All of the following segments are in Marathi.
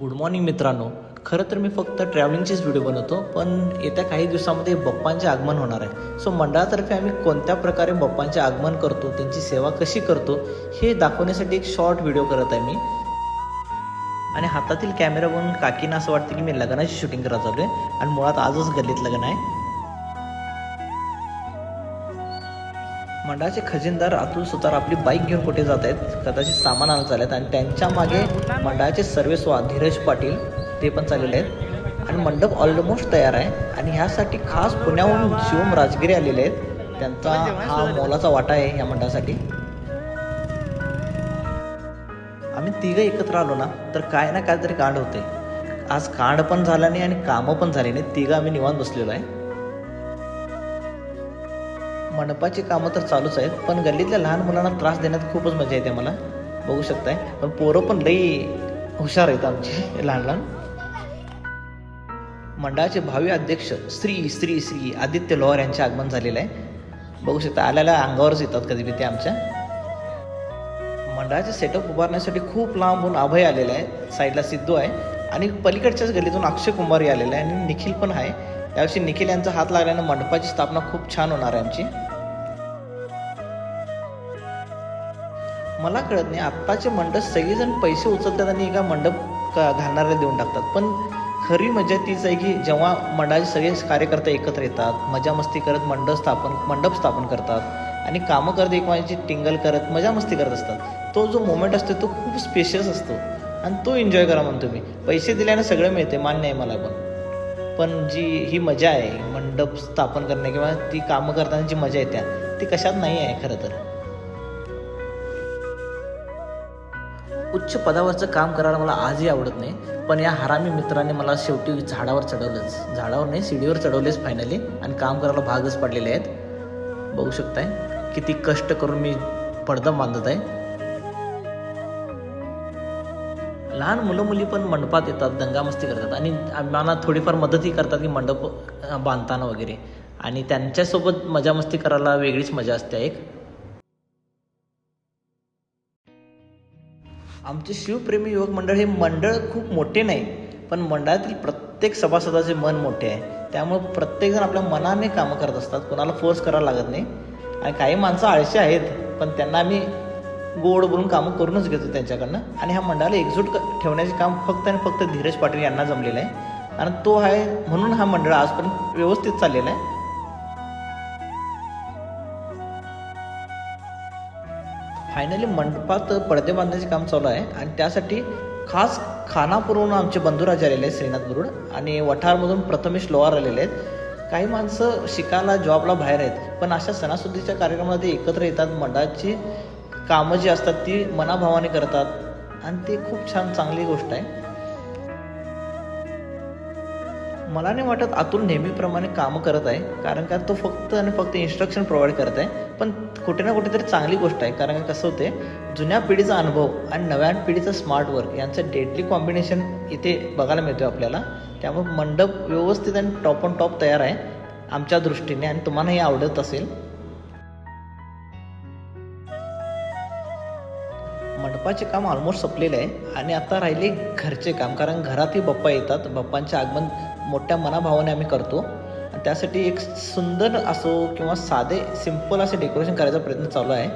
गुड मॉर्निंग मित्रांनो. खरं तर मी फक्त ट्रॅव्हलिंगचेच व्हिडिओ बनवतो पण येत्या काही दिवसामध्ये बप्पांचे आगमन होणार आहे. सो मंडळातर्फे आम्ही कोणत्या प्रकारे बप्पांचे आगमन करतो त्यांची सेवा कशी करतो हे दाखवण्यासाठी एक शॉर्ट व्हिडिओ करत आहे मी. आणि हातातील कॅमेरा बघून काकीना असं वाटतं की मी लग्नाची शूटिंग करत चालू आहे आणि मुळात आजच गल्लीत लग्न आहे. मंडळाचे खजिनदार अतुल सुतार आपली बाईक घेऊन कुठे जात आहेत? कदाचित सामान आणत चालत आणि त्यांच्या मागे मंडळाचे सर्वेस्वा धीरज पाटील ते पण चाललेले आहेत. आणि मंडप ऑलमोस्ट तयार आहे. आणि ह्यासाठी खास पुण्याहून शिवम राजगिरे आलेले आहेत. त्यांचा हा मोलाचा वाटा आहे या मंडळासाठी. आम्ही तिघं एकत्र आलो ना तर काय ना काहीतरी कांड होते आज कांड पण झाला नाही आणि कामं पण झाली नाही. तिघं आम्ही निवांत बसलेलो आहे. मंडपाची कामं तर चालूच आहेत पण गल्लीतल्या लहान मुलांना त्रास देण्यात खूपच मजा येते मला. बघू शकताय. पण पोरं पण लई हुशार आहेत आमची लहान लहान. मंडळाचे भावी अध्यक्ष श्री श्री श्री आदित्य लोहार यांचे आगमन झालेलं आहे. बघू शकता आल्याला अंगावरच येतात कधी कधी ते आमच्या. मंडळाचे सेटअप उभारण्यासाठी खूप लांबून अभय आलेला आहे साईडला सिद्धू आहे. आणि पलीकडच्याच गल्लीतून अक्षय कुमारही आलेला आहे आणि निखिल पण आहे. यावर्षी निखिल यांचा हात लागल्यानं मंडपाची स्थापना खूप छान होणार आहे आमची. मला कळत नाही. आत्ताचे मंडप सगळेजण पैसे उचलतात आणि एका मंडप का घालणाऱ्याला देऊन टाकतात. पण खरी मजा तीच आहे की जेव्हा मंडळाचे सगळे कार्यकर्ते एकत्र येतात मजा मस्ती करत मंडप स्थापन मंडप स्थापन करतात आणि कामं करत एकमेकांची टिंगल करत मजा मस्ती करत असतात. तो जो मोमेंट असतो तो खूप स्पेशियस असतो आणि तो एन्जॉय करा म्हणतो मी पैसे दिल्याने सगळं मिळते मान्य आहे मला पण. पण जी ही मजा आहे मंडप स्थापन करणे किंवा ती कामं करताना जी मजा येते ती कशात नाही आहे खरं तर. उच्च पदावरचं काम करायला मला आजही आवडत नाही. पण या हरामी मित्राने मला शेवटी झाडावर चढवलंच. झाडावर नाही सीडीवर चढवलेच फायनली आणि काम करायला भागच पडलेले आहेत. बघू शकताय. किती कष्ट करून मी पडदा बांधत आहे. लहान मुलं मुली पण मंडपात येतात दंगामस्ती करतात. आणि आम्हाला थोडीफार मदतही करतात की मंडप बांधताना वगैरे. आणि त्यांच्यासोबत मजा मस्ती करायला वेगळीच मजा असते एक. आमचे शिवप्रेमी युवक मंडळ हे मंडळ खूप मोठे नाही पण मंडळातील प्रत्येक सभासदाचे मन मोठे आहे. त्यामुळे प्रत्येकजण आपल्या मनाने कामं करत असतात कोणाला फोर्स करायला लागत नाही. आणि काही माणसं आळशी आहेत पण त्यांना आम्ही गोड बोलून कामं करूनच घेतो त्यांच्याकडनं. आणि ह्या मंडळाला एकजूट ठेवण्याचे काम फक्त आणि फक्त धीरज पाटील यांना जमलेलं आहे. आणि तो आहे म्हणून हा मंडळ आजपर्यंत व्यवस्थित चाललेला आहे. फायनली मंडपात पडदे बांधण्याचे काम चालू आहे. आणि त्यासाठी खास खानापूरहून आमचे बंधुराज आलेले आहेत श्रीनाथ बुरुड. आणि वठारमधून प्रथमेश लोहार आलेले आहेत. काही माणसं शिकायला जॉबला बाहेर आहेत. पण अशा सणासुदीच्या कार्यक्रमामध्ये एकत्र येतात. मंडळाची कामं जी असतात ती मनाभावाने करतात. आणि ते खूप छान चांगली गोष्ट आहे. मला नाही वाटत अतुल नेहमीप्रमाणे कामं करत आहे कारण का तो फक्त आणि फक्त इन्स्ट्रक्शन प्रोव्हाइड करत आहे. पण कुठे ना कुठेतरी चांगली गोष्ट आहे कारण का कसं होते जुन्या पिढीचा अनुभव आणि नव्या पिढीचं स्मार्ट वर्क यांचं डेडली कॉम्बिनेशन इथे बघायला मिळतो आपल्याला. त्यामुळे मंडप व्यवस्थित आणि टॉप ऑन टॉप तयार आहे आमच्या दृष्टीने. आणि तुम्हालाही आवडत असेल. मंडपाचे काम ऑलमोस्ट संपलेले आहे. आणि आता राहिले घरचे काम कारण घरातही बाप्पा येतात. बाप्पांचे आगमन मोठ्या मनाभावाने आम्ही करतो. त्यासाठी एक सुंदर असो किंवा साधे सिंपल असे डेकोरेशन करायचा प्रयत्न चालू आहे.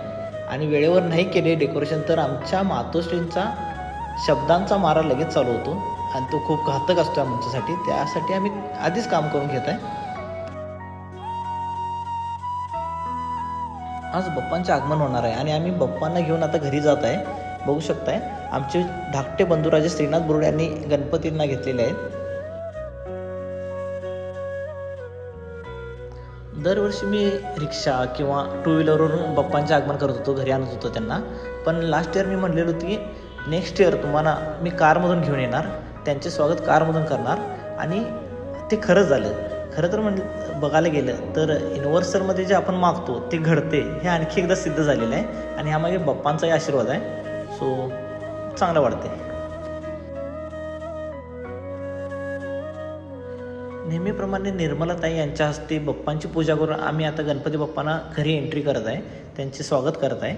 आणि वेळेवर नाही केले डेकोरेशन तर आमच्या मातोश्रींचा शब्दांचा मारा लगेच चालू होतो. आणि तो खूप घातक असतो आमच्यासाठी. त्यासाठी आम्ही आधीच काम करून घेत आहे. आज बप्पांचे आगमन होणार आहे. आणि आम्ही बप्पांना घेऊन आता घरी जात आहे. बघू शकताय आमचे धाकटे बंधुराजे श्रीनाथ बुरुड यांनी गणपतींना घेतलेले आहेत. दरवर्षी मी रिक्षा किंवा टू व्हीलरवरून बाप्पांचे आगमन करत होतो घरी आणत होतो त्यांना. पण लास्ट इयर मी म्हणलेलो होती की नेक्स्ट इयर तुम्हाला मी कारमधून घेऊन येणार त्यांचे स्वागत कारमधून करणार. आणि ते खरं झालं. खरं तर म्हण बघायला गेलं तर युनिव्हर्सलमध्ये जे आपण मागतो ते घडते हे आणखी एकदा सिद्ध झालेलं आहे. आणि ह्यामागे बाप्पांचाही आशीर्वाद आहे. सो चांगलं वाटते नेहमीप्रमाणे निर्मलाताई यांच्या हस्ते बाप्पांची पूजा करून आम्ही आता गणपती बाप्पांना घरी एंट्री करत आहे. त्यांचे स्वागत करत आहे.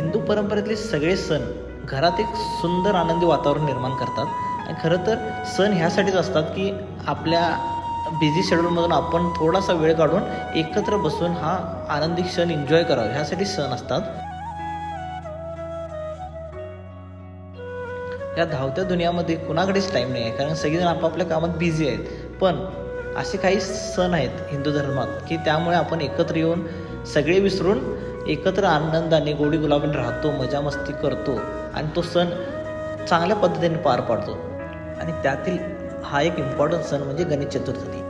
हिंदू परंपरेतले सगळे सण घरात एक सुंदर आनंदी वातावरण निर्माण करतात. आणि खरं तर सण ह्यासाठीच असतात की आपल्या बिझी शेड्यूलमधून आपण थोडासा वेळ काढून एकत्र बसून हा आनंदी क्षण एन्जॉय करावा. ह्यासाठी सण असतात. या धावत्या दुनियामध्ये कुणाकडेच टाईम नाही आहे कारण सगळेजण आपापल्या कामात बिझी आहेत. पण असे काही सण आहेत हिंदू धर्मात की त्यामुळे आपण एकत्र येऊन सगळे विसरून एकत्र आनंदाने गोडी गुलाबीने राहतो मजा मस्ती करतो आणि तो सण चांगल्या पद्धतीने पार पाडतो. आणि त्यातील हा एक इम्पॉर्टंट सण म्हणजे गणेश चतुर्थी.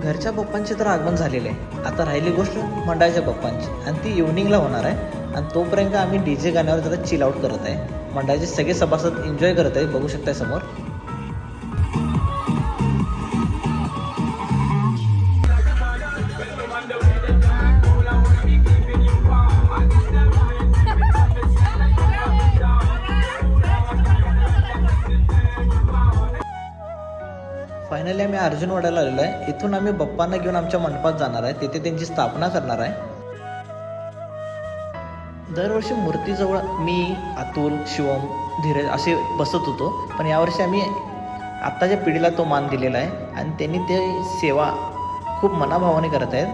घरच्या पप्पांचे तर आगमन झालेले आहे. आता राहिली गोष्ट मंडळाच्या पप्पांची. आणि ती इव्हनिंगला होणार आहे. आणि तोपर्यंत आम्ही डी जे गाण्यावर जरा चिल आउट करत आहे. मंडळाचे सगळे सभासद एन्जॉय करत आहे. बघू शकताय समोर. फायनली आम्ही अर्जुनवाड्याला आलेलो आहे. इथून आम्ही बप्पांना घेऊन आमच्या मंडपात जाणार आहे. तिथे त्यांची स्थापना करणार आहे. दरवर्षी मूर्तीजवळ मी अतुल शिवम धीरज असे बसत होतो. पण यावर्षी आम्ही आत्ताच्या पिढीला तो मान दिलेला आहे. आणि त्यांनी ते सेवा खूप मनाभावाने करत आहेत.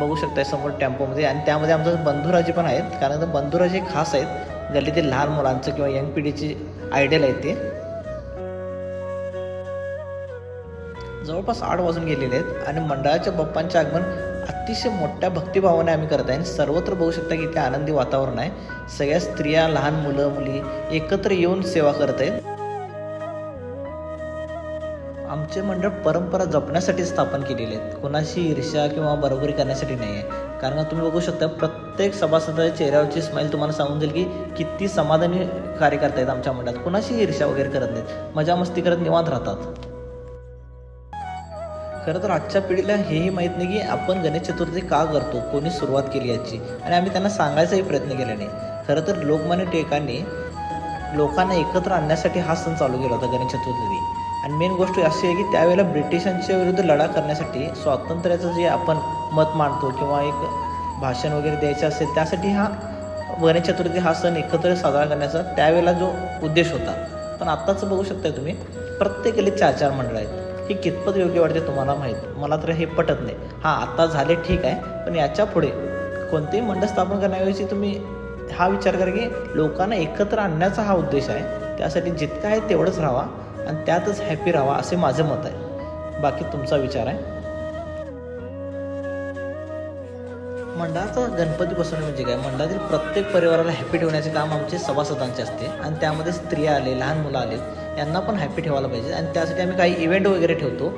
बघू शकताय समोर टेम्पोमध्ये. आणि त्यामध्ये आमचं बंधुराजे पण आहेत. कारण ते बंधुराजे खास आहेत. गल्लीतील लहान मुलांचं किंवा यंग पिढीचे आयडियल आहेत ते. जवळपास आठ वाजून गेलेले आहेत आणि मंडळाच्या बाप्पांचे आगमन अतिशय मोठ्या भक्तिभावाने आम्ही करत आहे. आणि सर्वत्र बघू शकता की इथे आनंदी वातावरण आहे. सगळ्या स्त्रिया लहान मुलं मुली एकत्र येऊन सेवा करत आहेत. आमचे मंडळ परंपरा जपण्यासाठी स्थापन केलेले आहेत. कोणाशी ईर्ष्या किंवा बरोबरी करण्यासाठी नाही आहे. कारण तुम्ही बघू शकता प्रत्येक सभासदाच्या चेहऱ्यावरची स्माईल तुम्हाला सांगून जाईल की किती समाधानी कार्य करतायत आमच्या मंडळात. कोणाशी ईर्ष्या वगैरे करत नाहीत. मजा मस्ती करत निवांत राहतात. खरं तर आजच्या पिढीला हेही माहीत नाही की आपण गणेश चतुर्थी का करतो कोणी सुरुवात केली याची. आणि आम्ही त्यांना सांगायचाही प्रयत्न केला नाही. खरं तर लोकमान्य टिळकांनी लोकांना एकत्र आणण्यासाठी हा सण चालू केला होता गणेश चतुर्थी. आणि मेन गोष्ट अशी आहे की त्यावेळेला ब्रिटिशांच्या विरुद्ध लढा करण्यासाठी स्वातंत्र्याचं जे आपण मत मांडतो किंवा एक भाषण वगैरे द्यायचं असेल त्यासाठी हा गणेश चतुर्थी हा सण एकत्र साजरा करण्याचा त्यावेळेला जो उद्देश होता. पण आत्ताचं बघू शकताय तुम्ही प्रत्येक गल्लीत चार चार मंडळ आहेत. ही कितपत योग्य वाटते तुम्हाला माहीत? मला तर हे पटत नाही. हां आता झाले ठीक आहे पण याच्यापुढे कोणतेही मंडळ स्थापन करण्याऐवजी तुम्ही हा विचार करा की लोकांना एकत्र आणण्याचा हा उद्देश आहे. त्यासाठी जितकं आहे तेवढंच राहावा आणि त्यातच हॅपी राहावा असे माझं मत आहे. बाकी तुमचा विचार आहे. मंडळाचा गणपती बसवणे म्हणजे काय? मंडळातील प्रत्येक परिवाराला हॅपी ठेवण्याचे काम आमचे सभासदांचे असते. आणि त्यामध्ये स्त्रिया आले लहान मुलं आले. यांना पण हॅपी ठेवायला पाहिजे. आणि त्यासाठी आम्ही काही इव्हेंट वगैरे ठेवतो.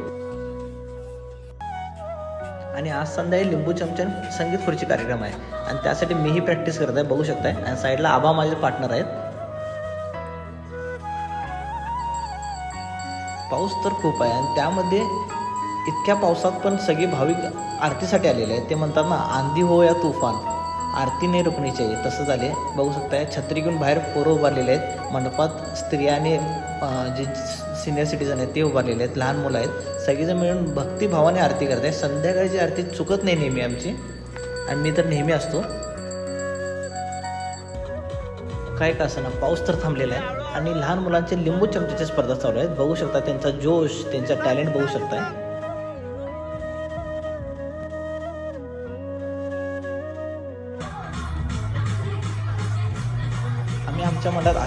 आणि आज संध्याकाळी लिंबू चमचन संगीत खुर्ची कार्यक्रम आहे. आणि त्यासाठी मीही प्रॅक्टिस करत आहे बघू शकताय. आणि साईडला आबा माझे पार्टनर आहेत. पाऊस तर खूप आहे. आणि त्यामध्ये इतक्या पावसात पण सगळे भाविक आरतीसाठी आलेले आहेत. ते म्हणतात ना आंधी हो या तुफान. आरती नाही रुकणी तसं झाले बघू शकताय छत्री घेऊन बाहेर पोरं उभारलेले आहेत. मंडपात स्त्रिया आणि जे सिनियर सिटीजन आहेत ते उभारलेले आहेत. लहान मुलं आहेत. सगळेजण मिळून भक्तिभावाने आरती करत आहेत. संध्याकाळची आरती चुकत नाही नेहमी आमची. आणि मी तर नेहमी असतो. काय का असं ना पाऊस तर थांबलेला आहे. आणि लहान मुलांचे लिंबू चमच्याच्या स्पर्धा चालू आहेत. बघू शकता त्यांचा जोश त्यांचा टॅलेंट बघू शकताय.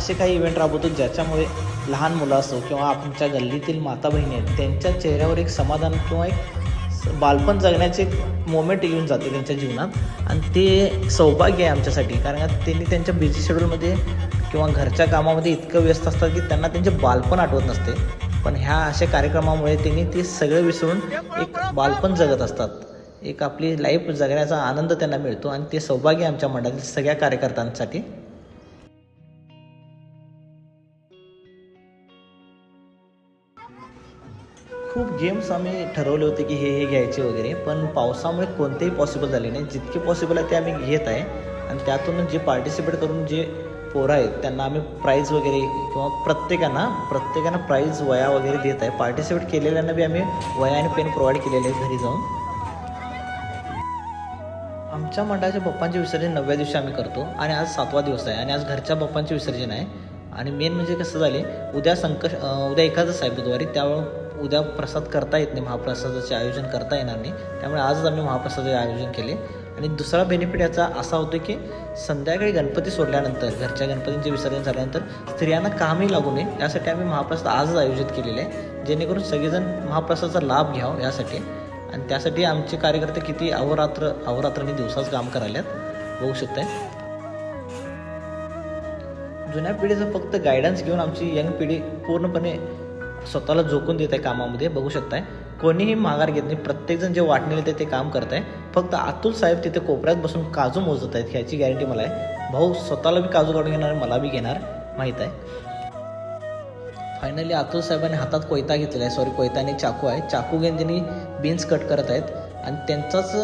असे काही इव्हेंट राबवतो ज्याच्यामुळे लहान मुलं असो किंवा आमच्या गल्लीतील माता बहिणी आहेत त्यांच्या चेहऱ्यावर एक समाधान किंवा एक बालपण जगण्याचे एक मोमेंट येऊन जाते त्यांच्या जीवनात. आणि ते सौभाग्य आहे आमच्यासाठी कारण का त्यांनी त्यांच्या बिझी शेड्यूलमध्ये किंवा घरच्या कामामध्ये इतकं व्यस्त असतात की त्यांना त्यांचे बालपण आठवत नसते. पण ह्या अशा कार्यक्रमामुळे त्यांनी ते सगळं विसरून एक बालपण जगत असतात. एक आपली लाईफ जगण्याचा आनंद त्यांना मिळतो आणि ते सौभाग्य आमच्या मंडळातील सगळ्या कार्यकर्त्यांसाठी खूप गेम्स आम्ही ठरवले होते की हे हे घ्यायचे वगैरे पण पावसामुळे कोणतेही पॉसिबल झाले नाही. जितके पॉसिबल आहे ते आम्ही घेत आहे. आणि त्यातून जे पार्टिसिपेट करून जे पोरं आहेत त्यांना आम्ही प्राईज वगैरे किंवा प्रत्येकांना प्रत्येकांना प्राईज वया वगैरे देत आहे. पार्टिसिपेट केलेल्यांना बी आम्ही वया आणि पेन प्रोव्हाइड केलेले आहेत घरी जाऊन. आमच्या मंडळाच्या बाप्पांचे विसर्जन नवव्या दिवशी आम्ही करतो. आणि आज सातवा दिवस आहे. आणि आज घरच्या बाप्पांचे विसर्जन आहे. आणि मेन म्हणजे कसं झाले उद्या संकश उद्या एखादंच आहे बुधवारी त्यामुळं उद्या प्रसाद करता येत नाही महाप्रसादाचे आयोजन करता येणार नाही. त्यामुळे आजच आम्ही महाप्रसादाचे आयोजन केले. आणि दुसरा बेनिफिट याचा असा होतो की संध्याकाळी गणपती सोडल्यानंतर घरच्या गणपतींचे विसर्जन झाल्यानंतर स्त्रियांना कामही लागू नये. यासाठी आम्ही महाप्रसाद आजच आयोजित केलेले आहे. जेणेकरून सगळेजण महाप्रसादाचा लाभ घ्यावं यासाठी. आणि त्यासाठी आमचे कार्यकर्ते किती अहोरात्र अहोरात्रांनी दिवसाच काम करायल्यात बघू शकताय. जुन्या पिढीचं फक्त गायडन्स घेऊन आमची यंग पिढी पूर्णपणे स्वतःला झोकून देत आहे कामामध्ये बघू शकताय. कोणीही माघार घेत नाही. प्रत्येकजण जे वाटणेले ते ते काम करत आहे. फक्त अतुल साहेब तिथे कोपऱ्यात बसून काजू मोजत आहेत ह्याची गॅरंटी मला आहे. भाऊ स्वतःला बी काजू काढून घेणार मला बी घेणार माहीत आहे. फायनली अतुल साहेबांनी हातात कोयता घेतलेला आहे. सॉरी कोयता आणि चाकू आहे. चाकू घेऊन त्यांनी बीन्स कट करत आहेत. आणि त्यांचाच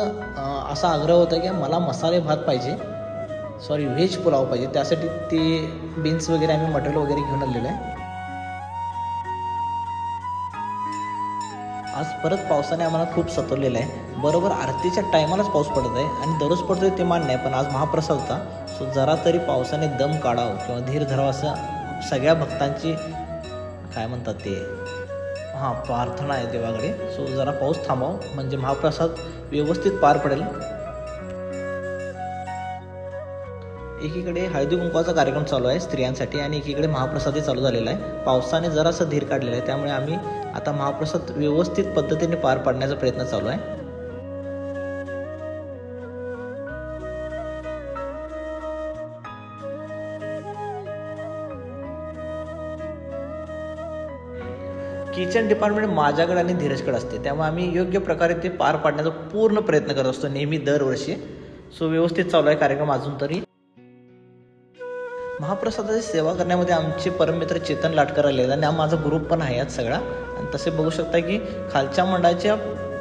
असा आग्रह होता की मला मसाले भात पाहिजे. सॉरी व्हेज पुलाव पाहिजे. त्यासाठी ते बीन्स वगैरे आम्ही मटेरियल वगैरे घेऊन आलेलो आहे. आज परत पावसाने आम्हाला खूप सतवलेलं आहे. बरोबर आरतीच्या टायमालाच पाऊस पडत आहे आणि दररोज पडतोय ते मान्य आहे पण आज महाप्रसाद होता. सो जरा तरी पावसाने दम काढावं किंवा धीर धरावं असं सगळ्या भक्तांची काय म्हणतात ते? हां प्रार्थना आहे देवाकडे. सो जरा पाऊस थांबाव. म्हणजे महाप्रसाद व्यवस्थित पार पडेल. एकीकडे हळदी कुंकवाचा कार्यक्रम चालू आहे स्त्रियांसाठी आणि एकीकडे महाप्रसादही चालू झालेला आहे. पावसाने जरासं धीर काढलेला आहे त्यामुळे आम्ही आता महाप्रसाद व्यवस्थित पद्धतीने पार पाडण्याचा प्रयत्न चालू आहे. किचन डिपार्टमेंट माझ्याकडे आणि धीरजकडे असते त्यामुळे आम्ही योग्य प्रकारे ते पार पाडण्याचा पूर्ण प्रयत्न करत असतो नेहमी दरवर्षी. सो व्यवस्थित चालू आहे कार्यक्रम अजून तरी. महाप्रसादाची सेवा करण्यामध्ये आमचे परममित्र चेतन लाटकर आले आणि हा माझा ग्रुप पण आहे यात सगळा. आणि तसे बघू शकता की खालच्या मंडळाच्या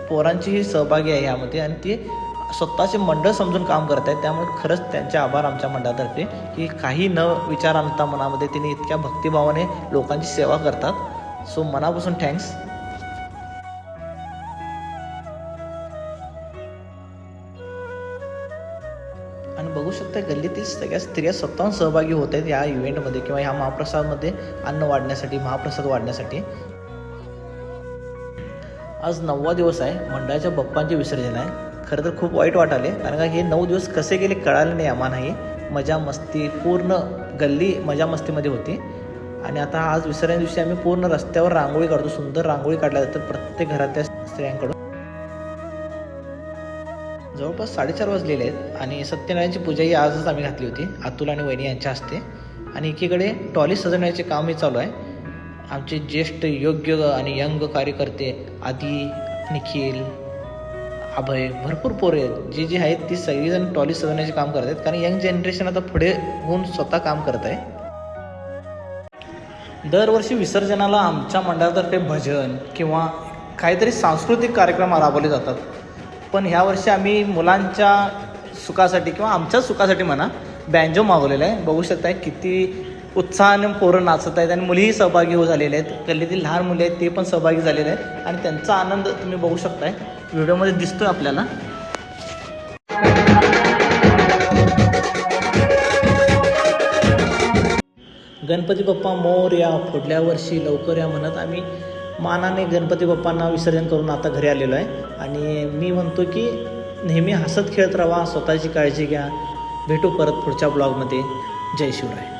पोरांचीही सहभागी आहे यामध्ये आणि ते स्वतःचे मंडळ समजून काम करत आहेत. त्यामुळे खरंच त्यांचे आभार आमच्या मंडळातर्फे की काही न विचार आणता मनामध्ये त्यांनी इतक्या भक्तिभावाने लोकांची सेवा करतात. सो मनापासून थँक्स गल्लीतील स्त्रिया स्वतःहून सहभागी होत आहेत या इव्हेंटमध्ये किंवा ह्या महाप्रसादमध्ये अन्न वाढण्यासाठी महाप्रसाद वाढण्यासाठी. आज नववा दिवस आहे. मंडळाच्या बप्पांचे विसर्जन आहे. खरं तर खूप वाईट वाटाले कारण का हे नऊ दिवस कसे गेले कळाले नाही आम्हालाही. मजा मस्ती पूर्ण गल्ली मजा मस्तीमध्ये होती. आणि आता आज विसर्जन दिवशी आम्ही पूर्ण रस्त्यावर रांगोळी काढतो. सुंदर रांगोळी काढल्या जातात प्रत्येक घरातल्या स्त्रियांकडून. जवळपास साडेचार वाजलेले आहेत आणि सत्यनारायणची पूजाही आजच आम्ही घातली होती. अतुल आणि वहिनी यांच्या हस्ते. आणि एकीकडे टॉली सजवण्याचे कामही चालू आहे. आमचे ज्येष्ठ योग्य आणि यंग कार्यकर्ते आदी निखिल अभय भरपूर पोरे आहेत. जी जी आहेत ती सगळीजण टॉली सजवण्याचे काम करत आहेत. कारण यंग जनरेशन आता पुढे होऊन स्वतः काम करत आहे. दरवर्षी विसर्जनाला आमच्या मंडळातर्फे भजन किंवा काहीतरी सांस्कृतिक कार्यक्रम राबवले जातात. पण ह्या वर्षी आम्ही मुलांच्या सुखासाठी किंवा आमच्या सुखासाठी म्हणा बँजो मागवलेला आहे. बघू शकताय किती उत्साहाने पोरं नाचत आहेत आणि मुलीही सहभागी हो झालेले आहेत. गल्लीतील लहान मुले आहेत ते पण सहभागी झालेले आहेत. आणि त्यांचा आनंद तुम्ही बघू शकताय. व्हिडिओमध्ये दिसतोय आपल्याला. गणपती बाप्पा मोर या पुढल्या वर्षी लवकर या म्हणत आम्ही मानाने गणपती बाप्पांना विसर्जन करून आता घरी आलेलो आहे. आणि मी म्हणतो की नेहमी हसत खेळत राहा स्वतःची काळजी घ्या. भेटू परत पुढच्या ब्लॉगमध्ये. जय शिवराय.